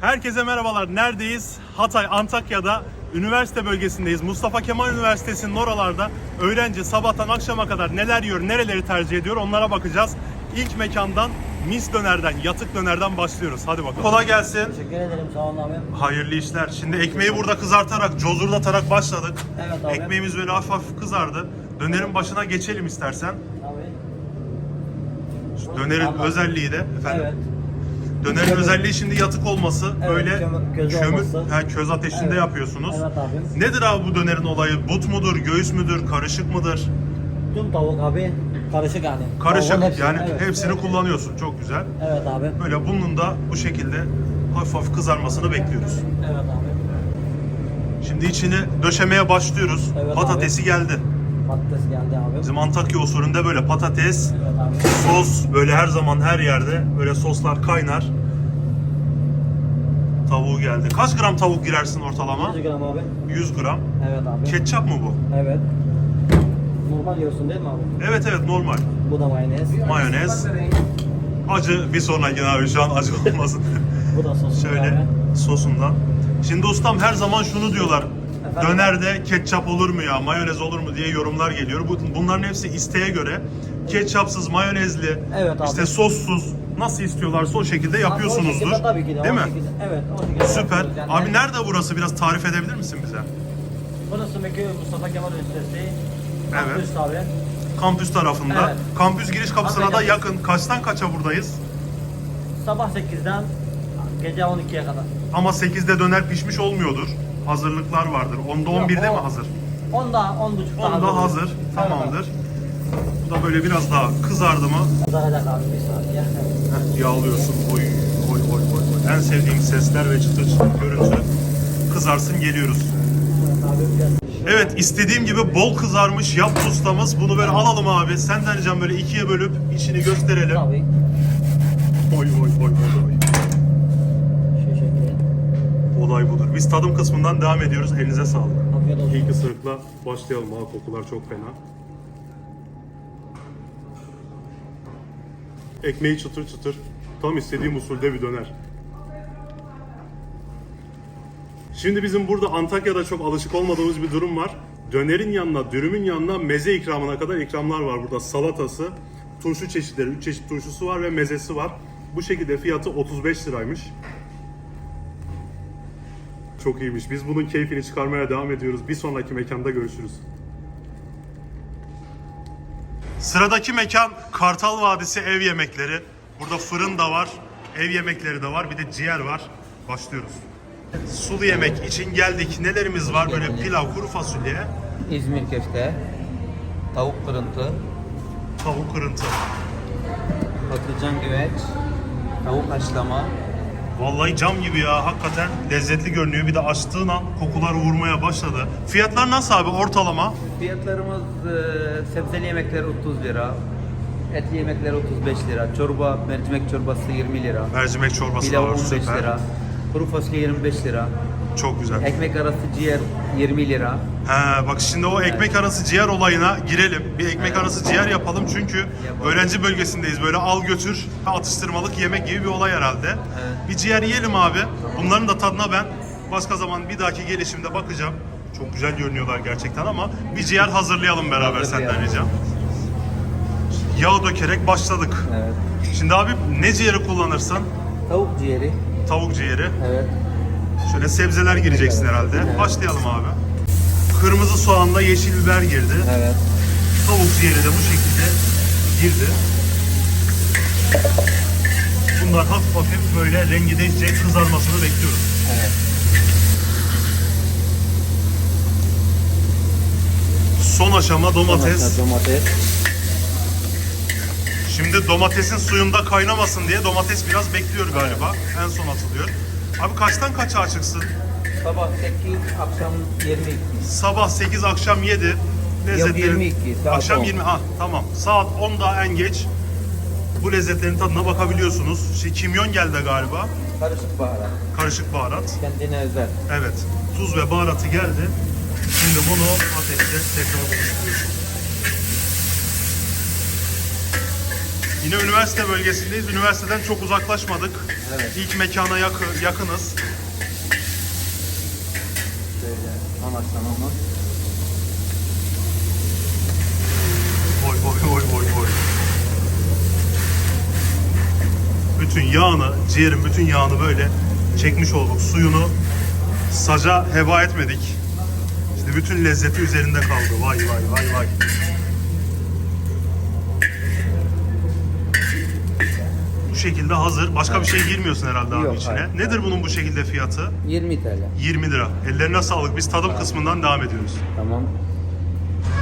Herkese merhabalar. Neredeyiz? Hatay, Antakya'da üniversite bölgesindeyiz. Mustafa Kemal Üniversitesi'nin oralarda öğrenci sabahtan akşama kadar neler yiyor, nereleri tercih ediyor onlara bakacağız. İlk mekandan mis dönerden, yatık dönerden başlıyoruz. Hadi bakalım. Kolay gelsin. Teşekkür ederim sağ olun abi. Hayırlı işler. Şimdi ekmeği burada kızartarak, cozurdatarak başladık. Evet abi. Ekmeğimiz böyle hafif hafif kızardı. Dönerin başına geçelim istersen. Abi. Dönerin Tamam. özelliği de efendim. Evet. Dönerin Kömür. özelliği şimdi yatık olması, Evet, böyle kömür- kömür, olması. ha, köz ateşinde Evet. yapıyorsunuz. Evet abi. Nedir abi bu dönerin olayı? But mudur, göğüs müdür, karışık mıdır? Tüm tavuk abi karışık yani. Karışık Tavuğun hepsi, yani evet. hepsini kullanıyorsun. Çok güzel. Evet abi. Böyle bunun da bu şekilde hafif hafif kızarmasını bekliyoruz. Evet abi. Şimdi içini döşemeye başlıyoruz. Evet Patatesi geldi. Patates geldi abi. Bizim Antakya usulünde böyle patates, Evet sos böyle her zaman her yerde böyle soslar kaynar. Tavuğu geldi. Kaç gram tavuk girersin ortalama? 100 gram abi. 100 gram. Evet abi. Ketçap mı bu? Evet. Normal yiyorsun değil mi abi? Evet evet normal. Bu da mayonez. Mayonez. Acı bir sonraki abi şu an acı olmasın. Bu da sos. Şöyle Abi. sosundan. Şimdi ustam her zaman şunu diyorlar. Dönerde ketçap olur mu ya, mayonez olur mu diye yorumlar geliyor. Bu, bunların hepsi isteğe göre ketçapsız, mayonezli, Evet abi. işte sossuz nasıl istiyorlarsa o şekilde O yapıyorsunuzdur. şekilde tabii ki de. Değil o mi? Şekilde, evet o şekilde Süper. yani. Abi nerede burası? Biraz tarif edebilir misin bize? Burası Mekke Mustafa Kemal Üniversitesi. Evet. Kampüs abi. Kampüs tarafında. Evet. Kampüs giriş kapısına da Antalya'da. yakın. Kaçtan kaça buradayız? Sabah 8'den gece 12'ye kadar. Ama 8'de döner pişmiş olmuyordur. Hazırlıklar vardır. 10'da 11'de Yok, mi o- hazır? Onda 10 buçukta 10'da hazır. Tamamdır. Bu da böyle biraz daha kızardı mı? Abi bir saat ya. Heh, yağlıyorsun. Oy oy oy oy. oy. En sevdiğim sesler ve çıtır çıtır görüntü. Kızarsın geliyoruz. Abi Evet istediğim gibi bol kızarmış yaptı ustamız. Bunu böyle alalım abi. Senden ricam böyle ikiye bölüp içini gösterelim. tabii Oy oy oy oy oy. şu şekilde. Olay budur. Biz tadım kısmından devam ediyoruz. Elinize sağlık. Afiyet olsun. İlk ısırıkla başlayalım. Ha kokular çok fena. Ekmeği çıtır çıtır. Tam istediğim usulde bir döner. Şimdi bizim burada Antakya'da çok alışık olmadığımız bir durum var. Dönerin yanına, dürümün yanına meze ikramına kadar ikramlar var burada. Salatası, turşu çeşitleri, 3 çeşit turşusu var ve mezesi var. Bu şekilde fiyatı 35 liraymış. Çok iyiymiş. Biz bunun keyfini çıkarmaya devam ediyoruz. Bir sonraki mekanda görüşürüz. Sıradaki mekan Kartal Vadisi ev yemekleri. Burada fırın da var, ev yemekleri de var, bir de ciğer var. Başlıyoruz. Sulu yemek için geldik. Nelerimiz var? Böyle pilav, kuru fasulye, İzmir köfte, tavuk kırıntı, tavuk kırıntı. patlıcan güveç, tavuk haşlama, Vallahi cam gibi ya. Hakikaten lezzetli görünüyor. Bir de açtığın an kokular vurmaya başladı. Fiyatlar nasıl abi ortalama? Fiyatlarımız e, sebzeli yemekler 30 lira, etli yemekler 35 lira, çorba, mercimek çorbası 20 lira, Mercimek çorbası pilav var 15 süper. lira, kuru fasulye 25 lira, Çok güzel. ekmek arası ciğer 20 lira. He bak şimdi o ekmek arası ciğer olayına girelim. Bir ekmek arası ciğer yapalım çünkü öğrenci bölgesindeyiz. Böyle al götür atıştırmalık yemek gibi bir olay herhalde. Bir ciğer yiyelim abi. Bunların da tadına ben başka zaman bir dahaki gelişimde bakacağım. Çok güzel görünüyorlar gerçekten ama bir ciğer hazırlayalım beraber senden Hazırlayalım. ricam. Yağ dökerek başladık. Evet. Şimdi abi ne ciğeri kullanırsın? Tavuk ciğeri, Tavuk ciğeri. evet. Şöyle sebzeler gireceksin herhalde. Başlayalım abi. Kırmızı soğanla yeşil biber girdi. Evet. Tavuk ciğeri de bu şekilde girdi. Bunlar hafif hafif böyle rengi değişecek kızarmasını bekliyoruz. Evet. Son aşama domates. Domates. Şimdi domatesin suyunda kaynamasın diye domates biraz bekliyor galiba. En son atılıyor. Abi kaçtan kaça açıksın? Sabah 8, akşam 22. Sabah 8 akşam 7. Yok, 22, saat Akşam 10. 20 ha tamam. Saat 10'da en geç bu lezzetlerin tadına bakabiliyorsunuz. Şey, kimyon geldi galiba. Karışık baharat. Karışık baharat. Kendine özel. Evet. Tuz ve baharatı geldi. Şimdi bunu ateşte tekrar buluşturuyoruz. Yine üniversite bölgesindeyiz. Üniversiteden çok uzaklaşmadık. Evet. İlk mekana yakı- yakınız. Şöyle anaçlamamız. Oy oy oy oy oy. Bütün yağını, ciğerin bütün yağını böyle çekmiş olduk. Suyunu saca heba etmedik. İşte bütün lezzeti üzerinde kaldı. Vay vay vay vay. Şekilde hazır. Başka bir şey girmiyorsun herhalde abi Yok, içine. hayır. Nedir bunun bu şekilde fiyatı? 20 TL. 20 lira. Ellerine sağlık. Biz tadım kısmından devam ediyoruz. Tamam.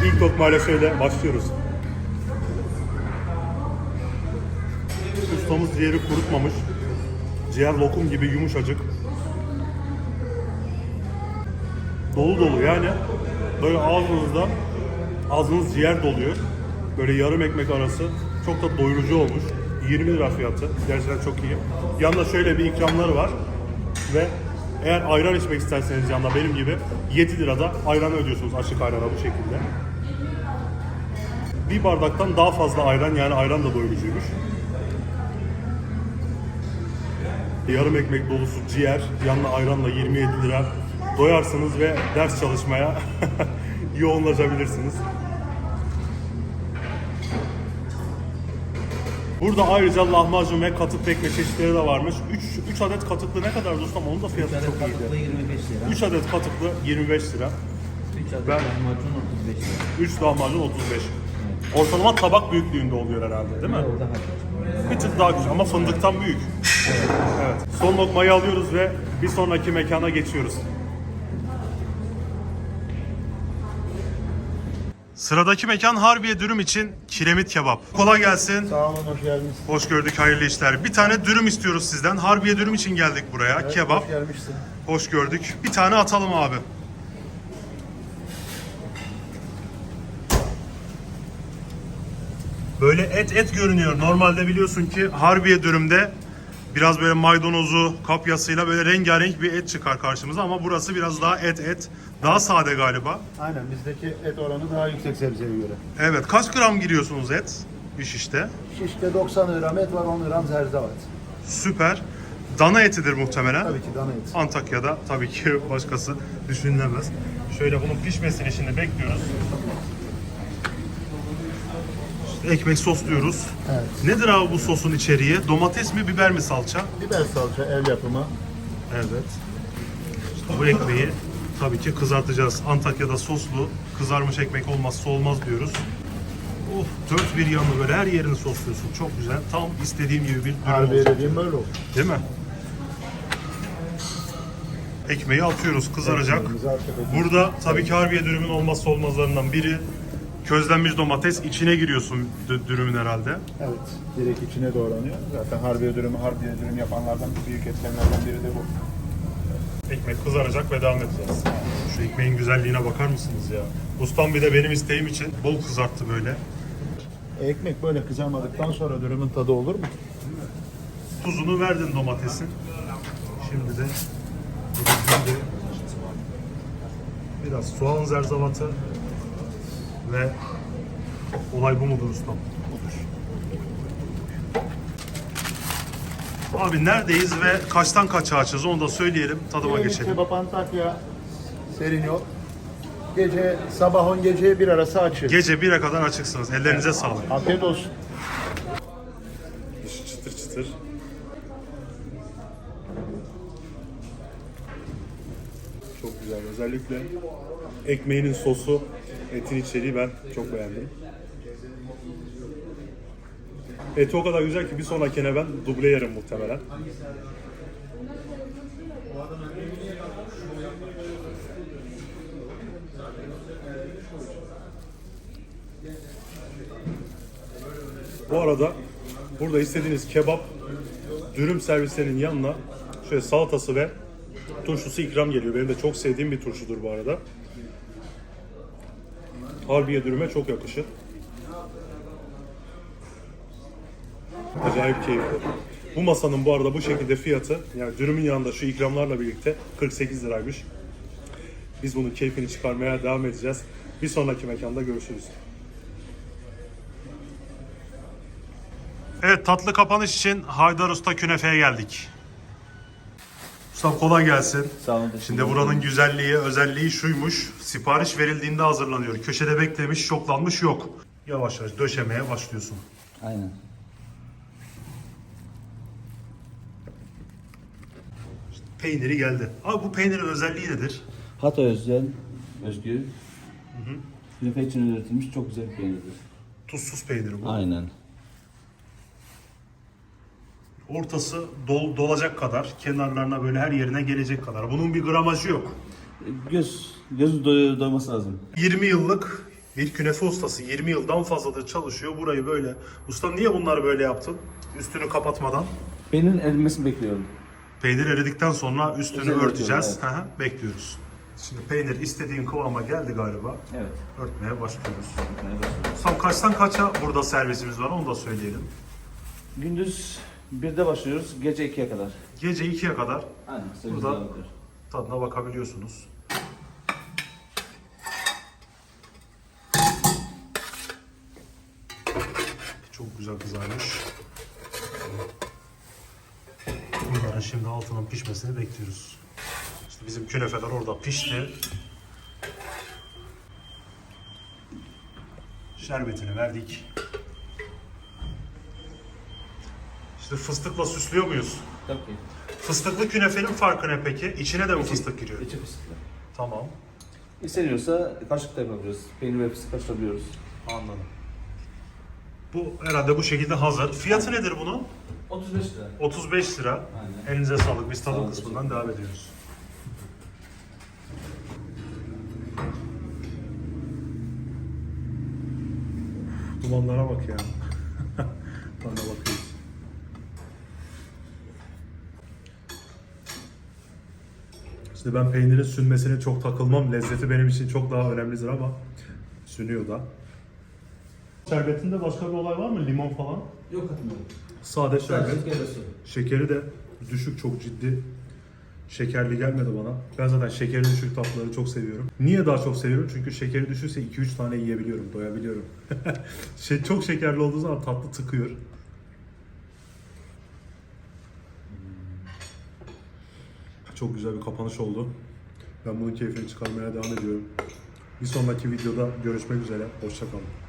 İlk lokmayla şöyle başlıyoruz. Ustamız ciğeri kurutmamış. Ciğer lokum gibi yumuşacık. Dolu dolu yani böyle ağzınızda ağzınız ciğer doluyor. Böyle yarım ekmek arası çok da doyurucu olmuş. 20 lira fiyatı. Gerçekten çok iyi. Yanında şöyle bir ikramları var. Ve eğer ayran içmek isterseniz yanında benim gibi 7 lirada ayran ödüyorsunuz açık ayrana bu şekilde. Bir bardaktan daha fazla ayran yani ayran da doyurucuymuş. Yarım ekmek dolusu ciğer, yanına ayranla 27 lira. Doyarsınız ve ders çalışmaya yoğunlaşabilirsiniz. Burada ayrıca lahmacun ve katık pekmez çeşitleri de varmış. 3, 3 adet katıklı ne kadar dostum? Onun da fiyatı çok iyiydi. 25 lira. 3 adet katıklı 25 lira. 3 adet Ben- lahmacun 35 lira. 3 lahmacun 35. Ortalama tabak büyüklüğünde oluyor herhalde değil mi? O daha küçük. Bir tık daha küçük ama fındıktan büyük. Evet. Son lokmayı alıyoruz ve bir sonraki mekana geçiyoruz. Sıradaki mekan Harbiye dürüm için kiremit kebap. Kolay gelsin. Sağ olun, hoş geldiniz. Hoş gördük, hayırlı işler. Bir tane dürüm istiyoruz sizden. Harbiye dürüm için geldik buraya. Evet, Kebap. Hoş gelmişsin. Hoş gördük. Bir tane atalım abi. Böyle et et görünüyor. Normalde biliyorsun ki Harbiye dürümde biraz böyle maydanozu, kapyasıyla böyle rengarenk bir et çıkar karşımıza ama burası biraz daha et et. Daha sade galiba. Aynen, bizdeki et oranı daha yüksek sebzeye göre. Evet. Kaç gram giriyorsunuz et? Bir şişte. Şişte 90 gram et var, 10 gram zerzevat. Süper. Dana etidir muhtemelen. Tabii ki dana et. Antakya'da tabii ki başkası düşünülemez. Şöyle bunun pişmesini şimdi bekliyoruz. Ekmek sosluyoruz. Evet. Nedir abi bu sosun içeriği? Domates mi, biber mi, salça? Biber salça, el yapımı. Evet. İşte bu ekmeği tabii ki kızartacağız. Antakya'da soslu, kızarmış ekmek olmazsa olmaz diyoruz. Of, dört bir yanı böyle her yerini sosluyorsun. Çok güzel. Tam istediğim gibi bir dürüm Harbiye olacak. dediğim böyle olur. Değil mi? Ekmeği atıyoruz, kızaracak. Ekmeğimizi artık atıyoruz. Burada tabii ki Harbiye dürümün olmazsa olmazlarından biri közlenmiş domates. içine giriyorsun dü- dürümün herhalde. Evet, direkt içine doğranıyor. Zaten harbiye dürümü, harbiye dürüm yapanlardan büyük etkenlerden biri de bu. Ekmek kızaracak ve devam edeceğiz. Şu ekmeğin güzelliğine bakar mısınız ya? Ustam bir de benim isteğim için bol kızarttı böyle. Ekmek böyle kızarmadıktan sonra dürümün tadı olur mu? Tuzunu verdin domatesin. Şimdi de şimdi biraz soğan zerzavatı ve olay bu mudur ustam? Abi neredeyiz ve kaçtan kaça açacağız onu da söyleyelim tadıma Kiremit geçelim. Kebap Antakya, serin yol. Gece, sabah 10 gece bir arası açık. Gece 1'e kadar açıksınız. Ellerinize sağlık. Afiyet olsun. Dışı çıtır çıtır. Çok güzel. Özellikle ekmeğinin sosu, etin içeriği ben çok beğendim. Eti o kadar güzel ki bir sonrakine ben duble yerim muhtemelen. Bu arada burada istediğiniz kebap, dürüm servislerinin yanına şöyle salatası ve turşusu ikram geliyor. Benim de çok sevdiğim bir turşudur bu arada. Harbiye dürüme çok yakışır. Acayip keyifli. Bu masanın bu arada bu şekilde fiyatı yani dürümün yanında şu ikramlarla birlikte 48 liraymış. Biz bunun keyfini çıkarmaya devam edeceğiz. Bir sonraki mekanda görüşürüz. Evet tatlı kapanış için Haydar Usta Künefe'ye geldik. Usta kolay gelsin. Sağ olun. Şimdi buranın güzelliği, özelliği şuymuş. Sipariş verildiğinde hazırlanıyor. Köşede beklemiş, şoklanmış yok. Yavaş yavaş döşemeye başlıyorsun. Aynen. Peyniri geldi. Abi bu peynirin özelliği nedir? Hatay özel, özgü. Künefe için üretilmiş çok güzel bir peynirdir. Tuzsuz peynir bu. Aynen. Ortası dol, dolacak kadar, kenarlarına böyle her yerine gelecek kadar. Bunun bir gramajı yok. Göz, göz doy doyması lazım. 20 yıllık bir künefe ustası. 20 yıldan fazladır çalışıyor. Burayı böyle. Usta niye bunları böyle yaptın? Üstünü kapatmadan. Peynirin erimesini bekliyorum. Peynir eridikten sonra üstünü Üzerine örteceğiz. örtüyorum, Hı Bekliyoruz. Şimdi peynir istediğin kıvama geldi galiba. Evet. Örtmeye başlıyoruz. Evet. Ustam kaçtan kaça burada servisimiz var onu da söyleyelim. Gündüz 1'de başlıyoruz, gece 2'ye kadar. Gece 2'ye kadar Aynen. Burada- ediyor. tadına bakabiliyorsunuz. Çok güzel kızarmış. Bunların şimdi altının pişmesini bekliyoruz. İşte bizim künefeler orada pişti. Şerbetini verdik. İşte fıstıkla süslüyor muyuz? Tabii ki. Fıstıklı künefenin farkı ne peki? İçine de mi fıstık giriyor? İçi fıstıklı. Tamam. İsteniyorsa kaşık da yapabiliyoruz. Peynir ve fıstık karıştırabiliyoruz. Anladım. Bu herhalde bu şekilde hazır. Fiyatı nedir bunun? 35 lira. 35 lira. Aynen. Elinize sağlık. Biz Sağ tadım olun, kısmından devam ediyoruz. Dumanlara bak ya. Tadına bakıyoruz. Şimdi ben peynirin sünmesine çok takılmam. Lezzeti benim için çok daha önemlidir ama sünüyor da. Şerbetinde başka bir olay var mı? Limon falan? Yok katmıyorum. Sade şerbet. Sadece şeker. Şekeri de düşük çok ciddi. Şekerli gelmedi bana. Ben zaten şekeri düşük tatlıları çok seviyorum. Niye daha çok seviyorum? Çünkü şekeri düşükse 2-3 tane yiyebiliyorum, doyabiliyorum. şey çok şekerli olduğu zaman tatlı tıkıyor. Çok güzel bir kapanış oldu. Ben bunun keyfini çıkarmaya devam ediyorum. Bir sonraki videoda görüşmek üzere. Hoşçakalın.